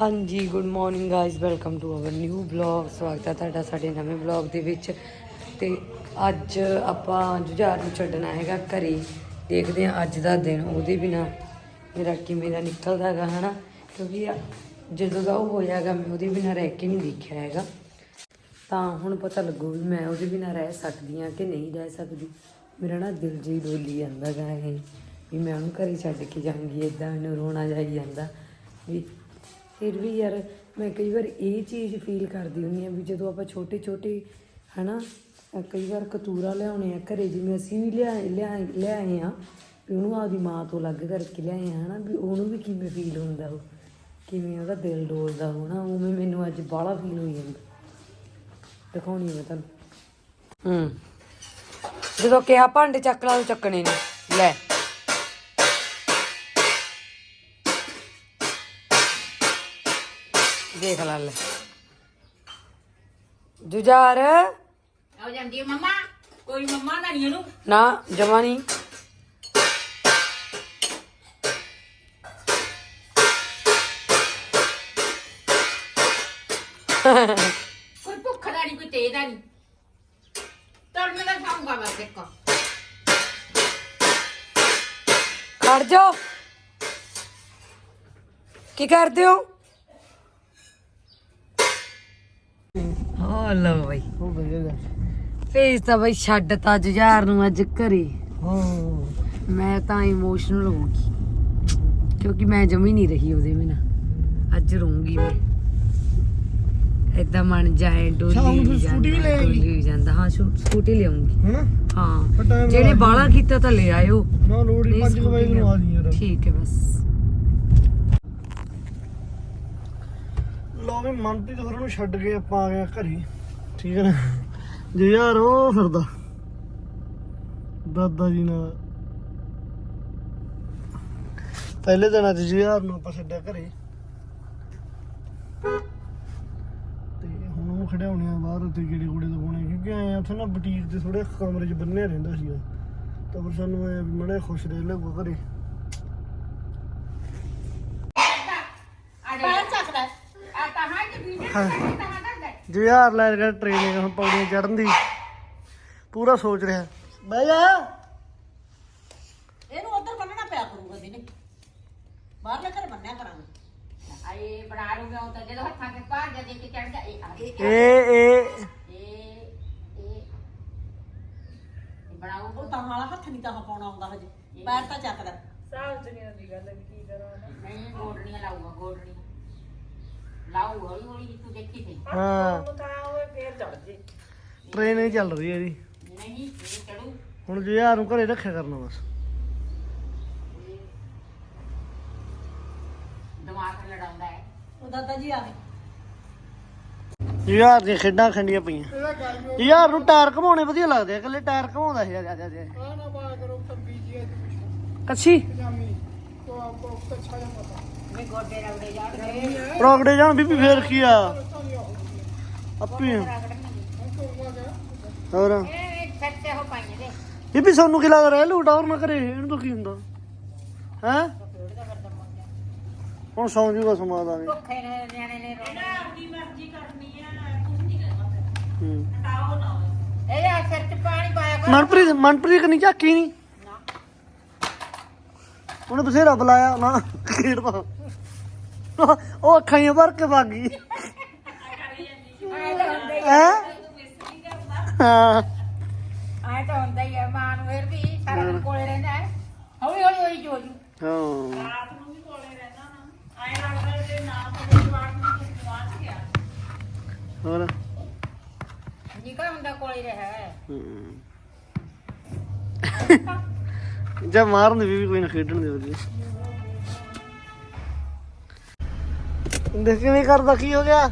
ਹਾਂਜੀ good morning guys welcome to our new blog ਸਵਾਗਤ ਹੈ ਤੁਹਾਡਾ ਸਾਡੇ ਨਵੇਂ ਬਲੌਗ ਦੇ ਵਿੱਚ। ਤੇ ਅੱਜ ਆਪਾਂ ਜੁਝਾਰ ਨੂੰ ਛੱਡਣਾ ਹੈਗਾ ਘਰੇ। ਦੇਖਦੇ ਹਾਂ ਅੱਜ ਦਾ ਦਿਨ। ਉਹਦੇ ਬਿਨਾ ਮੇਰਾ ਕਿਵੇਂ ਦਾ ਨਿਕਲਦਾ ਹੈਗਾ, ਹਨਾ? ਕਿਉਂਕਿ ਜਦੋਂ ਦਾ ਉਹ ਹੋਇਆਗਾ ਮੈਂ ਉਹਦੇ ਬਿਨਾ ਰਹਿ ਕੇ ਨਹੀਂ ਦੇਖਿਆ ਹੈਗਾ। ਤਾਂ ਹੁਣ ਪਤਾ ਲੱਗੂ ਵੀ ਮੈਂ ਉਹਦੇ ਬਿਨਾ ਰਹਿ ਸਕਦੀ ਹਾਂ ਕਿ ਨਹੀਂ ਰਹਿ ਸਕਦੀ। ਮੇਰਾ ਨਾ ਦਿਲ ਜੀ ਡੋਲੀ ਜਾਂਦਾ ਗਾ ਇਹ, ਵੀ ਮੈਂ ਉਹਨੂੰ ਘਰੇ ਛੱਡ ਕੇ ਜਾਊਂਗੀ ਇਦਾਂ ਮੈਨੂੰ ਰੋਣਾ ਜਾਈ ਜਾਂਦਾ। ਵੀ ਫਿਰ ਵੀ ਯਾਰ ਮੈਂ ਕਈ ਵਾਰ ਇਹ ਚੀਜ਼ ਫੀਲ ਕਰਦੀ ਹੁੰਦੀ ਆ ਵੀ ਜਦੋਂ ਆਪਾਂ ਛੋਟੇ ਛੋਟੇ, ਹਨਾ, ਅਹ ਕਈ ਵਾਰ ਕਤੂਰਾ ਲਿਆਉਣੇ ਆ ਘਰੇ, ਜਿਵੇਂ ਅਸੀਂ ਵੀ ਲਿਆ ਲਿਆ, ਲਿਆਏ ਆ, ਵੀ ਉਹਨੂੰ ਆਪਦੀ ਮਾਂ ਤੋਂ ਅਲੱਗ ਕਰਕੇ ਲਿਆਏ ਆ, ਹਨਾ, ਵੀ ਉਹਨੂੰ ਵੀ ਕਿਵੇਂ ਫੀਲ ਹੁੰਦਾ ਉਹ, ਕਿਵੇਂ ਉਹਦਾ ਦਿਲ ਡੋਲਦਾ ਹੋਣਾ ਉਵੇਂ ਮੈਨੂੰ ਅੱਜ ਬਾਹਲਾ ਫੀਲ ਹੋਈ ਜਾਂਦਾ। ਦਿਖਾਉਣੀ ਮੈਂ ਤੁਹਾਨੂੰ। ਹੂੰ। ਜਦੋਂ ਕਿਹਾ ਭਾਂਡੇ ਚੱਕ ਲਾ, ਉਹ ਚੱਕਣੇ ਨੇ। ਲੈ। ਦੇਖ ਲਾ ਲੈ। ਜੁਝਾਰ। ਆ ਜਾਂਦੀ ਹੈ ਮੰਮਾ। ਕੋਈ ਮੰਮਾ ਨਾ। ਨਹੀਂ ਇਹਨੂੰ ਨਾ ਜਮਾ ਨਹੀਂ। ਕੋਈ ਭੁੱਖ ਦਾ ਨਹੀਂ ਕੋਈ ਤੇਜ਼ ਦਾ ਨਹੀਂ। ਤੜਨੇ ਦਾ ਖਾਊਂਗਾ ਬਸ ਇੱਕ। ਖੜ ਜਾਓ। ਕੀ ਕਰਦੇ ਹੋ? ਹਾਂ ਲਓ ਬਈ। ਉਹ ਵਧੀਆ ਭੇਜ ਤਾਂ ਬਈ ਛੱਡ ਤਾ ਜੁਝਾਰ ਨੂੰ ਅੱਜ ਘਰੇ। ਹਾਂ। ਮੈਂ ਤਾਂ ਇਮੋਸ਼ਨਲ ਹੋ ਗਈ। ਕਿਉਂਕਿ ਮੈਂ ਜਮੀ ਨਹੀਂ ਰਹੀ ਉਹਦੇ ਬਿਨਾ। ਅੱਜ ਰੋਂਗੀ ਮੈਂ। ਏਦਾਂ ਮਨ ਜਾਏ ਡੋਲੀ ਸਕੂਟੀ ਵੀ ਜਾਂਦਾ ਲੈ ਹਾਂ ਸਕੂਟੀ ਲਿਆਉਂਗੀ। ਹਾਂ। ਜਿਹੜੇ ਬਾਲਾ ਕੀਤਾ ਤਾਂ ਲੈ ਆਇਓ। ਨਾ ਲੋੜ ਹੀ ਨਹੀਂ, 5 ਵਜੇ ਸਕੂਟੀ ਨੂੰ ਆ ਜੀ ਯਾਰ। ਠੀਕ ਹੈ ਬਸ ਲੋ ਵੀ ਮਨਪ੍ਰੀਤ ਹੋਰਾਂ ਨੂੰ ਛੱਡ ਕੇ ਆਪਾਂ ਆ ਗਏ ਘਰੇ। ਠੀਕ ਹੈ ਨਾ? ਜੇ ਯਾਰ ਉਹ ਫਿਰਦਾ। ਦਾਦਾ ਜੀ ਨਾਲ। ਪਹਿਲੇ ਦਿਨਾਂ 'ਚ ਜੀ ਯਾਰ ਨੂੰ ਆਪਾਂ ਛੱਡਿਆ ਘਰੇ। ਤੇ ਹੁਣ ਉਹ ਖੜਿਆਉਣੇ ਆ ਬਾਹਰ ਉੱਤੇ ਗੇੜੇ ਗੂੜੇ ਲਗਾਉਣੇ, ਕਿਉਂਕਿ ਆਏ ਆ ਉੱਥੇ ਨਾ ਬੁਟੀਕ ਦੇ ਥੋੜੇ ਕਮਰੇ 'ਚ ਬੰਨਿਆ ਰਹਿੰਦਾ ਸੀਗਾ। ਤਾਂ ਫਿਰ ਸਾਨੂੰ ਐ ਵੀ ਮੜੇ ਖੁਸ਼ ਰਹਿ ਲੱਗੂ ਘਰੇ ਪੈਰ ਚੱਕਦਾ ਆ ਤਾਂ ਹਾਂ ਕਿ ਵੀਡੀਓ ਤਾਂ ਹਾਂ ਕਰਦਾ ਜੇ ਯਾਰ ਲੈ ਗਿਆ ਟ੍ਰੇਨਿੰਗ ਹੁਣ ਪੌੜੀਆਂ ਚੜਨ ਦੀ। ਪੂਰਾ ਸੋਚ ਰਿਹਾ। ਬਹਿ ਜਾ। ਇਹਨੂੰ ਉਧਰ ਬੰਨਣਾ ਪਿਆ ਕਰੂਗਾ ਦਿਨੇ ਬਾਹਰਲੇ ਘਰ ਬੰਨਿਆ ਕਰਾਂਗੇ। ਆਏ ਬਣਾ ਲੂਗਾ ਉਹ ਤਾਂ ਜਦੋਂ ਹੱਥਾਂ ਤੇ ਪਾਰ ਜਾ ਦੇ ਕੇ ਚੜ ਜਾ ਇਹ ਆ ਇਹ ਇਹ। ਇਹ ਬਣਾਉ ਉਹ ਤਾਂ ਵਾਲਾ ਹੱਥ ਨਹੀਂ ਤਾਂ ਪਾਉਣਾ ਆਉਂਦਾ ਹਜੇ। ਪੈਰ ਤਾਂ ਚੱਕਦਾ। ਨਹੀਂ ਗੋਡਣੀਆਂ ਲਾਊਗਾ ਗੋਡਣੀਆਂ ਲਾਊ ਹੌਲੀ ਹੌਲੀ ਤੂੰ ਦੇਖੀ ਤੇ ਹਾਂ। ਚੱਲ ਰਹੀ ਹੈ ਇਹਦੀ ਨਹੀਂ ਇਹ ਚੜੂ ਹੁਣ ਜੇ ਯਾਰ ਨੂੰ ਘਰੇ ਰੱਖਿਆ ਕਰਨਾ ਬਸ। ਦਿਮਾਗ ਲੜਾਉਂਦਾ ਹੈ। ਉਹ ਦਾਦਾ ਜੀ ਆ ਗਏ। ਜੇ ਯਾਰ ਦੀਆਂ ਖੇਡਾਂ ਖੰਡੀਆਂ ਪਈਆਂ। ਜੇ ਯਾਰ ਨੂੰ ਟਾਇਰ ਘਮਾਉਣੇ ਵਧੀਆ ਲੱਗਦੇ ਆ ਇਕੱਲੇ ਟਾਇਰ ਘਮਾਉਂਦਾ ਸੀ। ਜਾ ਜਾ ਜਾ। ਕੱਛੀ ਵੀ ਗੋਡੇ ਰਗੜੇ ਜਾਣਗੇ ਪ੍ਰੋਗੜੇ ਜਾਣ ਬੀਬੀ ਫੇਰ ਕੀ ਆ? ਆਪੀ। ਹੋਰ? ਬੀਬੀ ਸਾਨੂੰ ਕੀ ਲੱਗਦਾ ਰਹਿ? ਲੂ ਡਾਰ ਨਾ ਕਰੇ ਇਹਨੂੰ ਤਾਂ ਕੀ ਹੁੰਦਾ? ਹੈ? ਹੁਣ ਸੌਂ ਜੂਗਾ ਸਮਾਦ ਆ ਭੁੱਖੇ ਨੇ ਨਿਆਣੇ ਨੇ ਰੋਣਾ ਆਪਣੀ ਮਰਜ਼ੀ ਕਰਨੀ ਆ ਕੁਝ ਨਹੀਂ ਕਰਨਾ ਹੂੰ। ਹਟਾਓ ਨਾ ਇਹਦੇ ਆ ਸਿਰ ਚ ਪਾਣੀ ਪਾਇਆ ਕਰ। ਮਨਪ੍ਰੀਤ ਮਨਪ੍ਰੀਤ ਕਨੀ ਝਾਕੀ ਨਹੀਂ ਉਹਨੇ ਬਥੇਰਾ ਬੁਲਾਇਆ ਨਾ ਖੇਡਦਾ ਉਹ ਅੱਖਾਂ ਹੀ ਭਰ ਕੇ ਭਾਗੀ ਹੀ? ਹੈ। ਆਏ ਤਾਂ ਹੁੰਦਾ ਹੀ ਆ ਮਾਂ ਨੂੰ ਫਿਰ ਵੀ ਸਾਰਾ ਦਿਨ ਕੋਲੇ ਰਹਿੰਦਾ ਹੈ। ਹੌਲੀ ਹੌਲੀ ਹੋਈ ਜੋ ਜੂ। ਹਾਂ। ਰਾਤ ਨੂੰ ਵੀ ਕੋਲੇ ਰਹਿਣਾ ਨਾ। ਆਏ ਲੱਗਦਾ ਜੇ ਨਾ ਕੋਲੇ ਜਵਾਕ ਨੂੰ ਕੁਝ ਗਵਾਚ ਗਿਆ ਹੋਰ? ਨਿਕਾ ਹੁੰਦਾ ਕੋਲੇ ਰਿਹਾ ਹੂੰ। ਜਾਂ ਮਾਰਨ ਦੀ ਵੀ ਕੋਈ ਨਾ ਖੇਡਣ ਦੇ ਵਧੀਆ ਦੇਖ ਕਿਵੇਂ ਕਰਦਾ ਕੀ ਹੋ ਗਿਆ?